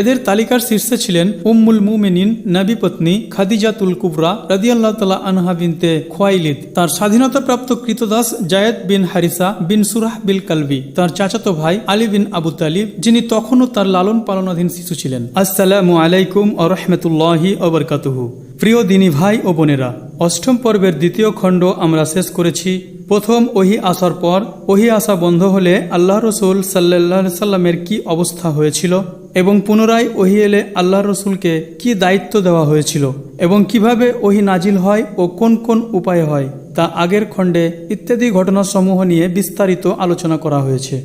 এদের তালিকার শীর্ষে ছিলেন উম্মুল মুমিনিন, নবী পত্নী খাদিজাতুল কুবরা রাদিয়াল্লাহ তালা আনহা বিনতে খোয়াইলিদ, তার স্বাধীনতাপ্রাপ্ত কৃতদাস জায়েদ বিন হারিসা বিন সুরাহ বিল কালবি, তার চাচাতো ভাই আলী বিন আবু তালিব, যিনি তখনও তার লালন পালনাধীন শিশু ছিলেন। আসসালামু আলাইকুম ও রহমতুল্লাহি অবরকাতুহু প্রিয় দিনী ভাই ও বোনেরা, অষ্টম পর্বের দ্বিতীয় খণ্ড আমরা শেষ করেছি। প্রথম ওহি আসার পর, ওহি আসা বন্ধ হলে আল্লাহ রসুল সাল্লাহ সাল্লামের কি অবস্থা হয়েছিল? এবং পুনরায় ওহি এলে আল্লাহ রসুলকে কি দায়িত্ব দেওয়া হয়েছিল এবং কীভাবে ওহি নাজিল হয় ও কোন কোন উপায়ে হয় তা আগের খণ্ডে ইত্যাদি ঘটনাসমূহ নিয়ে বিস্তারিত আলোচনা করা হয়েছে।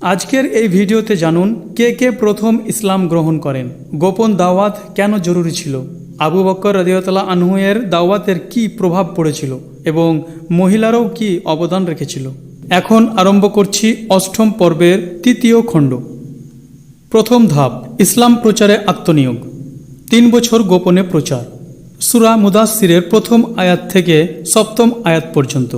আজকের এই ভিডিওতে জানুন কে কে প্রথম ইসলাম গ্রহণ করেন, গোপন দাওয়াত কেন জরুরি ছিল, আবু বক্কর রদিয়তলা আনহুয়ের দাওয়াতের কি প্রভাব পড়েছিল এবং মহিলারাও কি অবদান রেখেছিল। এখন আরম্ভ করছি অষ্টম পর্বের তৃতীয় খণ্ড। প্রথম ধাপ ইসলাম প্রচারে আত্মনিয়োগ তিন বছর গোপনে প্রচার সুরা মুদাসিরের প্রথম আয়াত থেকে সপ্তম আয়াত পর্যন্ত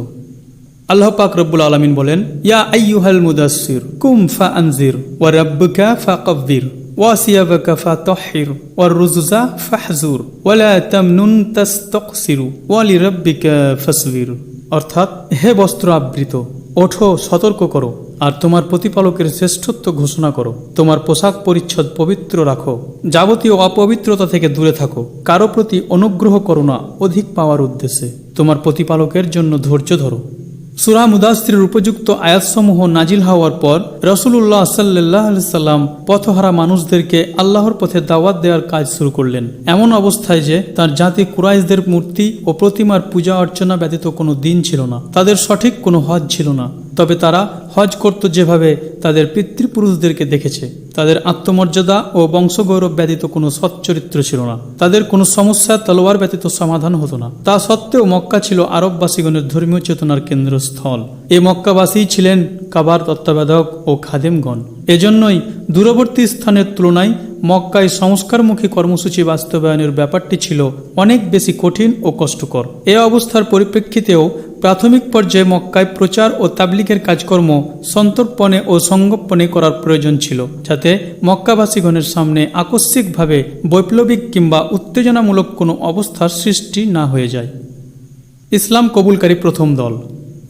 আল্লাহ পাক রব্বুল আলমিন বলেন ইয়া আইয়ুহাল মুদাসির কুম ফা আনজির ওয়া রাব্বুকা ফা কব্বির وثيابك فطهر والرزز فاحزر ولا تمنن تستقصر ولربك فاصبر অর্থাৎ হে বস্ত্র আবৃত ওঠো সতর্ক করো আর তোমার প্রতিপালকের শ্রেষ্ঠত্ব ঘোষণা করো। তোমার পোশাক পরিচ্ছদ পবিত্র রাখো। যাবতীয় অপবিত্রতা থেকে দূরে থাকো। কারও প্রতি অনুগ্রহ করো না, অধিক পাওয়ার উদ্দেশ্যে। তোমার প্রতিপালকের জন্য ধৈর্য ধরো। সুরা মুদাস্ত্রের উপযুক্ত আয়াতসমূহ নাজিল হওয়ার পর রসুল্লাহ সাল্লাহ সাল্লাম পথহারা মানুষদেরকে আল্লাহর পথে দাওয়াত দেওয়ার কাজ শুরু করলেন। এমন অবস্থায় যে তার জাতি কুরাইশদের মূর্তি ও প্রতিমার পূজা অর্চনা ব্যতীত কোনো দিন ছিল না। তাদের সঠিক কোনো হজ ছিল না। তবে তারা হজ করত যেভাবে তাদের পিতৃপুরুষদেরকে দেখেছে। তাদের আত্মমর্যাদা ও বংশগৌরব ব্যতীত কোনো সচ্চরিত্র ছিল না। তাদের কোনো সমস্যা, তলোয়ার ব্যতীত সমাধান হতো না। তা সত্ত্বেও মক্কা ছিল আরববাসীগণের ধর্মীয় চেতনার কেন্দ্রস্থল। এ মক্কাবাসী ছিলেন কাবার তত্ত্বাবধায়ক ও খাদেমগণ। এজন্যই দূরবর্তী স্থানের তুলনায় মক্কায় সংস্কারমুখী কর্মসূচি বাস্তবায়নের ব্যাপারটি ছিল অনেক বেশি কঠিন ও কষ্টকর। এ অবস্থার পরিপ্রেক্ষিতেও প্রাথমিক পর্যায়ে মক্কায় প্রচার ও তাবলিকের কাজকর্ম সন্তর্পণে ও সংগোপনে করার প্রয়োজন ছিল, যাতে মক্কাবাসীগণের সামনে আকস্মিকভাবে বৈপ্লবিক কিংবা উত্তেজনামূলক কোনো অবস্থার সৃষ্টি না হয়ে যায়। ইসলাম কবুলকারী প্রথম দল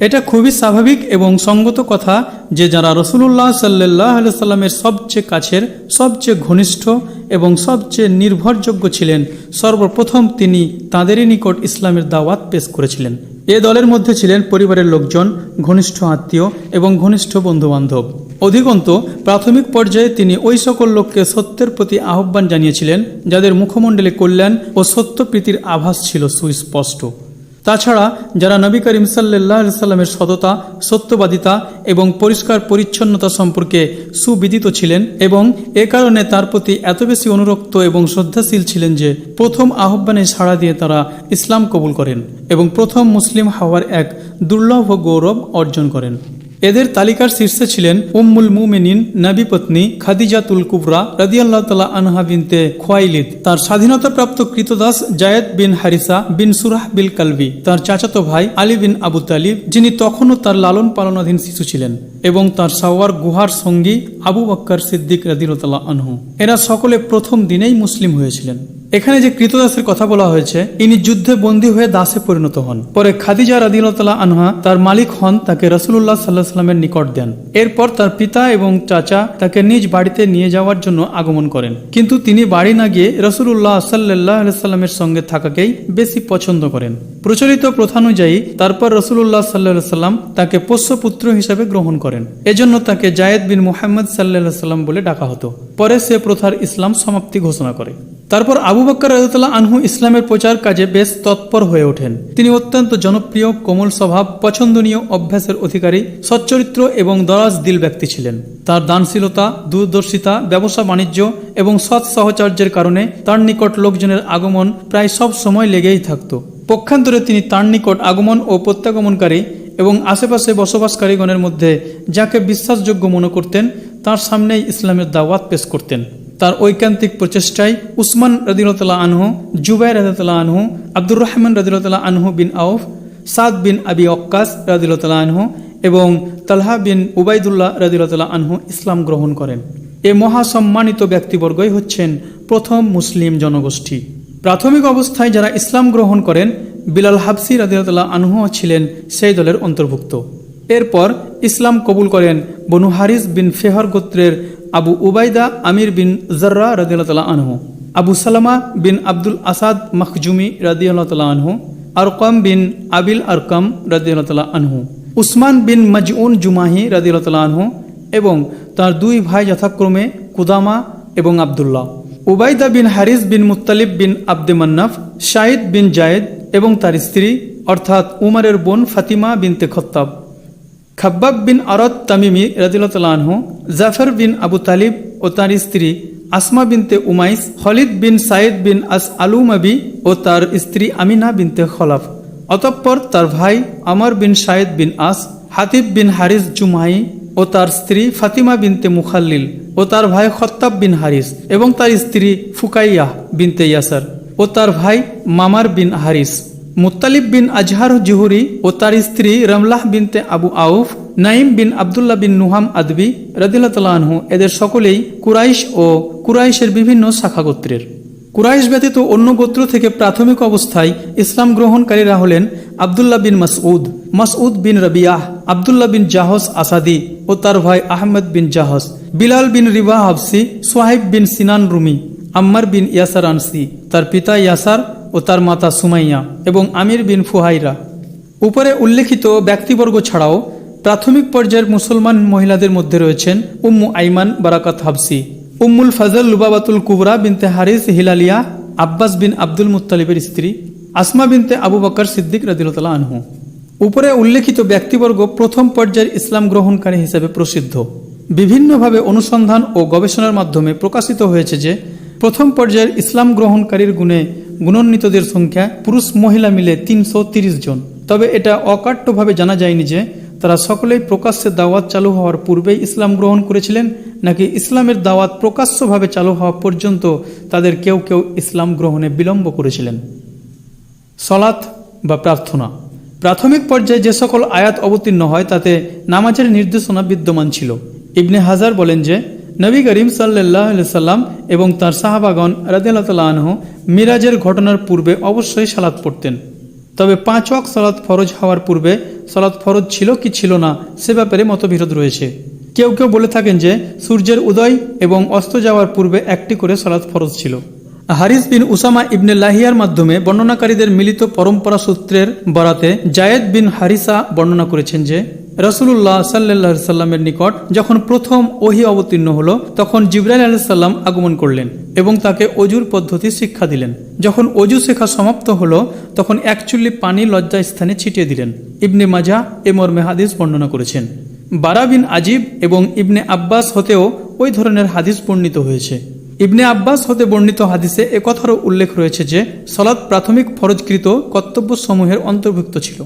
এটা খুবই স্বাভাবিক এবং সঙ্গত কথা যে যারা রসুল্লাহ সাল্লাহ সাল্লামের সবচেয়ে কাছের, সবচেয়ে ঘনিষ্ঠ এবং সবচেয়ে নির্ভরযোগ্য ছিলেন, সর্বপ্রথম তিনি তাঁদেরই নিকট ইসলামের দাওয়াত পেশ করেছিলেন। এ দলের মধ্যে ছিলেন পরিবারের লোকজন, ঘনিষ্ঠ আত্মীয় এবং ঘনিষ্ঠ বন্ধুবান্ধব। অধিকন্ত প্রাথমিক পর্যায়ে তিনি ওই সকল লোককে সত্যের প্রতি আহ্বান জানিয়েছিলেন, যাদের মুখমণ্ডলে কল্যাণ ও সত্যপ্রীতির আভাস ছিল সুস্পষ্ট। তাছাড়া যারা নবী করিম সাল্লাহ সাল্লামের সততা, সত্যবাদিতা এবং পরিষ্কার পরিচ্ছন্নতা সম্পর্কে সুবিদিত ছিলেন এবং এ কারণে তার প্রতি এত বেশি অনুরক্ত এবং শ্রদ্ধাশীল ছিলেন যে প্রথম আহ্বানে সাড়া দিয়ে তারা ইসলাম কবুল করেন এবং প্রথম মুসলিম হওয়ার এক দুর্লভ গৌরব অর্জন করেন। এদের তালিকার শীর্ষে ছিলেন উম্মুল মুমেনিন, নবী পত্নী খাদিজাতুল কুবরা রাদিয়াল্লাহ তালা আনহা বিনতে খোয়াইলিদ। তার স্বাধীনতাপ্রাপ্ত কৃতদাস জায়েদ বিন হারিসা বিন সুরাহ বিল কালবি। তার চাচাতো ভাই আলী বিন আবু তালিব, যিনি তখনও তার লালন পালনাধীন শিশু ছিলেন, এবং তার সাওয়ার গুহার সঙ্গী আবু বক্কর সিদ্দিক রাদিরতাল্লাহ আনহু। এরা সকলে প্রথম দিনেই মুসলিম হয়েছিলেন। এখানে যে কৃতদাসের কথা বলা হয়েছে, ইনি যুদ্ধে বন্দী হয়ে দাসে পরিণত হন। পরে খাদিজা রাদিলতালা আনহা তার মালিক হন, তাকে রসুল্লাহ সাল্লাহ সাল্লামের নিকট দেন। এরপর তার পিতা এবং চাচা তাকে নিজ বাড়িতে নিয়ে যাওয়ার জন্য আগমন করেন। কিন্তু তিনি বাড়ি না গিয়ে রসুল্লাহ সাল্লাহ সাল্লামের সঙ্গে থাকাকেই বেশি পছন্দ করেন। প্রচলিত প্রথানুযায়ী তারপর রসুল্লাহ সাল্লাহ সাল্লাম তাকে পোষ্যপুত্র হিসেবে গ্রহণ করেন। এজন্য তাকে জায়েদ বিন মুহাম্মদ সাল্লাহ সাল্লাম বলে ডাকা হতো। পরে সে প্রথার ইসলাম সমাপ্তি ঘোষণা করে। তারপর আবু বক্কর রাজতাল্লাহ আনহু ইসলামের প্রচার কাজে বেশ তৎপর হয়ে ওঠেন। তিনি অত্যন্ত জনপ্রিয়, কোমল স্বভাব, পছন্দনীয় অভ্যাসের অধিকারী, সচ্চরিত্র এবং দরাজ দিল ব্যক্তি ছিলেন। তার দানশীলতা, দূরদর্শিতা, ব্যবসা বাণিজ্য এবং সৎ সহচর্যের কারণে তার নিকট লোকজনের আগমন প্রায় সব সময় লেগেই থাকত। পক্ষান্তরে তিনি তার নিকট আগমন ও প্রত্যাগমনকারী এবং আশেপাশে বসবাসকারীগণের মধ্যে যাকে বিশ্বাসযোগ্য মনে করতেন, তার সামনেই ইসলামের দাওয়াত পেশ করতেন। তার ঐকান্তিক প্রচেষ্টায় উসমান রদিরতলা আনহু জুবাই রদিরতলা আনহু আব্দুর রহমান রদিরতলা আনহু বিন আউফ সাদ বিন আবি অক্কাস রদিরতলা আনহু এবং তালহা বিন উবাইদুল্লাহ রদিরতলা আনহু ইসলাম গ্রহণ করেন। এ মহাসম্মানিত ব্যক্তিবর্গই হচ্ছেন প্রথম মুসলিম জনগোষ্ঠী। প্রাথমিক অবস্থায় যারা ইসলাম গ্রহণ করেন, বিলাল হাবসি রাদিয়াল্লাহ আনহু ছিলেন সেই দলের অন্তর্ভুক্ত। এরপর ইসলাম কবুল করেন বনু হারিস বিন ফেহর গোত্রের আবু উবাইদা আমির বিন জর্রা রাদিয়াল্লাহ আনহু, আবু সালামা বিন আব্দুল আসাদ মখজুমি রাদিয়াল্লাহ আনহু, আরকম বিন আবিল আরকম রাদিয়াল্লাহ আনহু, উসমান বিন মজউন জুমাহি রাদিয়াল্লাহ আনহু এবং তার দুই ভাই যথাক্রমে কুদামা এবং Abdullah. Ubaidah bin Harith bin Muttalib bin Abd Manaf Shahid bin Zayd এবং তার স্ত্রী অর্থাৎ উমারের বোন ফাতিমা বিনতে খত্তাব। খাব্বাব বিন আরত তামিমি রাদিল্লাহ জাফর বিন আবু তালিব ও তার স্ত্রী Asma bint Umais, Khalid bin Said bin As আলুমাবি ও তার স্ত্রী আমিনা বিনতে খলাফ। অতঃপর তার ভাই আমর বিন শায়েদ বিন আস, হাতিব বিন হারিস জুমাই ও তার স্ত্রী ফাতিমা বিনতে মুখাল্লিল ও তার ভাই খত্তাব বিন হারিস এবং তার স্ত্রী ফুকাইয়াহ বিনতে ইয়াসার ও তার ভাই মামার বিন হারিস। মুত্তালিব বিন আজহার জুহুরি ও তার স্ত্রী রমলাহ বিনতে আবু আউফ নাইম বিন আবদুল্লাহ বিন নুহাম আদবি রদিল্লাহু এদের সকলেই কুরাইশ ও কুরাইশের বিভিন্ন শাখা গোত্রের। কুরাইশ ব্যতীত অন্য গোত্র থেকে প্রাথমিক অবস্থায় ইসলাম গ্রহণকারীরা হলেন আবদুল্লাহ বিন মাসউদ মাসউদ বিন রবিয়াহ, আবদুল্লাহ বিন জাহস আসাদি ও তার ভাই আহমদ বিন জাহস, বিলাল বিন রিবা হাফসি সোহাইব বিন সিনান রুমি, আম্মার বিন ইয়াসার আনসি, তার পিতা ইয়াসার ও তার মাতা সুমাইয়া এবং আমির বিন ফুহাইরা। উপরে উল্লেখিত ব্যক্তিবর্গ ছাড়াও প্রাথমিক পর্যায়ের মুসলমান মহিলাদের মধ্যে রয়েছেন উম্মু আইমান বারাকাত হাবসি উম্মুল ফজল লুবাবাতুল কুবরা বিনতে হারিস হিলালিয়া, আব্বাস বিন আব্দুল মুত্তালিবের স্ত্রী, আসমা বিনতে আবু বকর সিদ্দিক রদিলতলা আনহু। উপরে উল্লেখিত ব্যক্তিবর্গ প্রথম পর্যায়ের ইসলাম গ্রহণকারী হিসেবে প্রসিদ্ধ। বিভিন্নভাবে অনুসন্ধান ও গবেষণার মাধ্যমে প্রকাশিত হয়েছে যে, প্রথম পর্যায়ের ইসলাম গ্রহণকারীর গুণে গুণান্বিতদের সংখ্যা পুরুষ মহিলা মিলে তিনশো জন। তবে এটা অকাট্যভাবে জানা যায়নি যে তারা সকলেই প্রকাশ্যে দাওয়াত চালু হওয়ার পূর্বেই ইসলাম গ্রহণ করেছিলেন, নাকি ইসলামের দাওয়াত প্রকাশ্যভাবে চালু হওয়া পর্যন্ত তাদের কেউ কেউ ইসলাম গ্রহণে বিলম্ব করেছিলেন। সলাৎ বা প্রার্থনা। প্রাথমিক পর্যায়ে যে সকল আয়াত অবতীর্ণ হয় তাতে নামাজের নির্দেশনা বিদ্যমান ছিল। ইবনে হাজার বলেন যে নবী করিম সাল্লাহ সাল্লাম এবং তার সাহাবাগন রাদিয়াল্লাহ আনহু মিরাজের ঘটনার পূর্বে অবশ্যই সালাত পড়তেন। তবে পাঁচ ওয়াক সালাত ফরজ হওয়ার পূর্বে সালাত ফরজ ছিল কি ছিল না সে ব্যাপারে মতবিরোধ রয়েছে। কেউ কেউ বলে থাকেন যে সূর্যের উদয় এবং অস্ত যাওয়ার পূর্বে একটি করে সালাত ফরজ ছিল। হারিস বিন উসামা ইবনে লাহিয়ার মাধ্যমে বর্ণনাকারীদের মিলিত পরম্পরা সূত্রের বরাতে জায়েদ বিন হারিসা বর্ণনা করেছেন যে রসুল্লাহ সাল্লাহ সাল্লামের নিকট যখন প্রথম ওহি অবতীর্ণ হলো, তখন জিব্রাইল আলাইসাল্লাম আগমন করলেন এবং তাকে অজুর পদ্ধতি শিক্ষা দিলেন। যখন অজু শেখা সমাপ্ত হলো, তখন এক চুল্লি পানি লজ্জা স্থানে ছিটিয়ে দিলেন। ইবনে মাজা এ মর্মে হাদিস বর্ণনা করেছেন। বারা বিন আজিব এবং ইবনে আব্বাস হতেও ওই ধরনের হাদিস বর্ণিত হয়েছে। ইবনে আব্বাস হতে বর্ণিত হাদিসে একথারও উল্লেখ রয়েছে যে, সলাৎ প্রাথমিক ফরজকৃত কর্তব্য সমূহের অন্তর্ভুক্ত ছিল।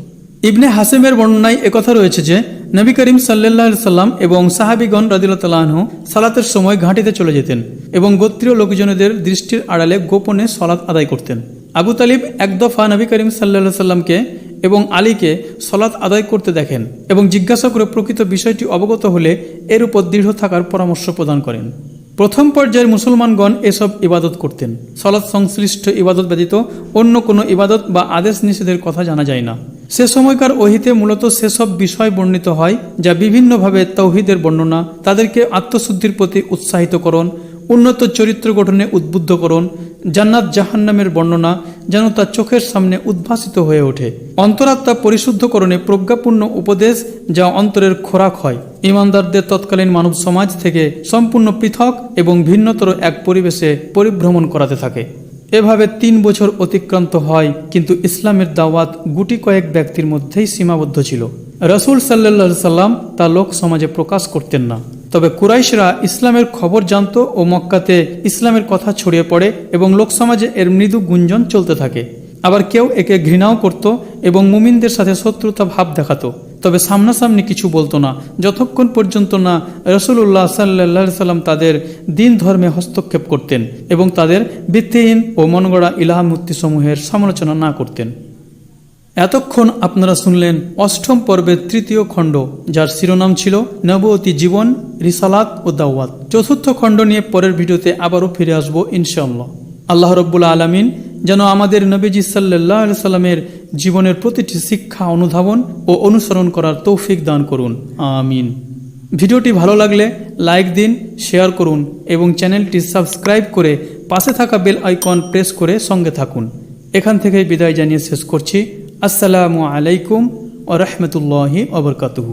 ইবনে হাসেমের বর্ণনায় একথা রয়েছে যে, নবী করিম সাল্লাহ সাল্লাম এবং সাহাবিগণ রাদিল্লাহ সালাতের সময় ঘাঁটিতে চলে যেতেন এবং গোত্রীয় লোকজনদের দৃষ্টির আড়ালে গোপনে সলাৎ আদায় করতেন। আবু তালিব এক দফা নবী করিম সাল্লা সাল্লামকে এবং আলীকে সলাৎ আদায় করতে দেখেন এবং জিজ্ঞাসা করে প্রকৃত বিষয়টি অবগত হলে এর উপর দৃঢ় থাকার পরামর্শ প্রদান করেন। প্রথম পর্যায়ের মুসলমানগণ এসব ইবাদত করতেন। সলাৎ সংশ্লিষ্ট ইবাদত ব্যতীত অন্য কোনো ইবাদত বা আদেশ নিষেধের কথা জানা যায় না। সে সময়কার ওহিতে মূলত সেসব বিষয় বর্ণিত হয়, যা বিভিন্নভাবে তৌহিদের বর্ণনা, তাদেরকে আত্মশুদ্ধির প্রতি উৎসাহিতকরণ, উন্নত চরিত্র গঠনে উদ্বুদ্ধকরণ জান্নাত জাহান্নামের বর্ণনা যেন তার চোখের সামনে উদ্ভাসিত হয়ে ওঠে। অন্তরাত্মা পরিশুদ্ধকরণে প্রজ্ঞাপূর্ণ উপদেশ যা অন্তরের খোরাক হয়। ইমানদারদের তৎকালীন মানব সমাজ থেকে সম্পূর্ণ পৃথক এবং ভিন্নতর এক পরিবেশে পরিভ্রমণ করাতে থাকে। এভাবে তিন বছর অতিক্রান্ত হয়, কিন্তু ইসলামের দাওয়াত গুটি কয়েক ব্যক্তির মধ্যেই সীমাবদ্ধ ছিল। রসুল সাল্লা সাল্লাম তা লোক সমাজে প্রকাশ করতেন না। তবে কুরাইশরা ইসলামের খবর জানত ও মক্কাতে ইসলামের কথা ছড়িয়ে পড়ে এবং লোকসমাজে এর মৃদু গুঞ্জন চলতে থাকে। আবার কেউ একে ঘৃণাও করত এবং মুমিনদের সাথে শত্রুতা ভাব দেখাতো। তবে সামনাসামনি কিছু বলতো না, যতক্ষণ পর্যন্ত না রসুল্লাহ সাল্লা সাল্লাম তাদের দিন ধর্মে হস্তক্ষেপ করতেন এবং তাদের ভিত্তিহীন ও মনগড়া ইলাহামূর্তি সমূহের সমালোচনা না করতেন। এতক্ষণ আপনারা শুনলেন অষ্টম পর্বের তৃতীয় খণ্ড, যার শিরোনাম ছিল নবতী জীবন, রিসালাত ও দাওয়াত। চতুর্থ খণ্ড নিয়ে পরের ভিডিওতে আবারও ফিরে আসব ইনশাআল্লাহ। আল্লাহ রব্বুল আলমিন যেন আমাদের নবীজি সাল্লাহ সাল্লামের জীবনের প্রতিটি শিক্ষা, অনুধাবন ও অনুসরণ করার তৌফিক দান করুন। আমিন। ভিডিওটি ভালো লাগলে লাইক দিন, শেয়ার করুন এবং চ্যানেলটি সাবস্ক্রাইব করে পাশে থাকা বেল আইকন প্রেস করে সঙ্গে থাকুন। এখান থেকেই বিদায় জানিয়ে শেষ করছি। আসসালামু আলাইকুম ও রহমতুল্লাহি অবরকাতুহু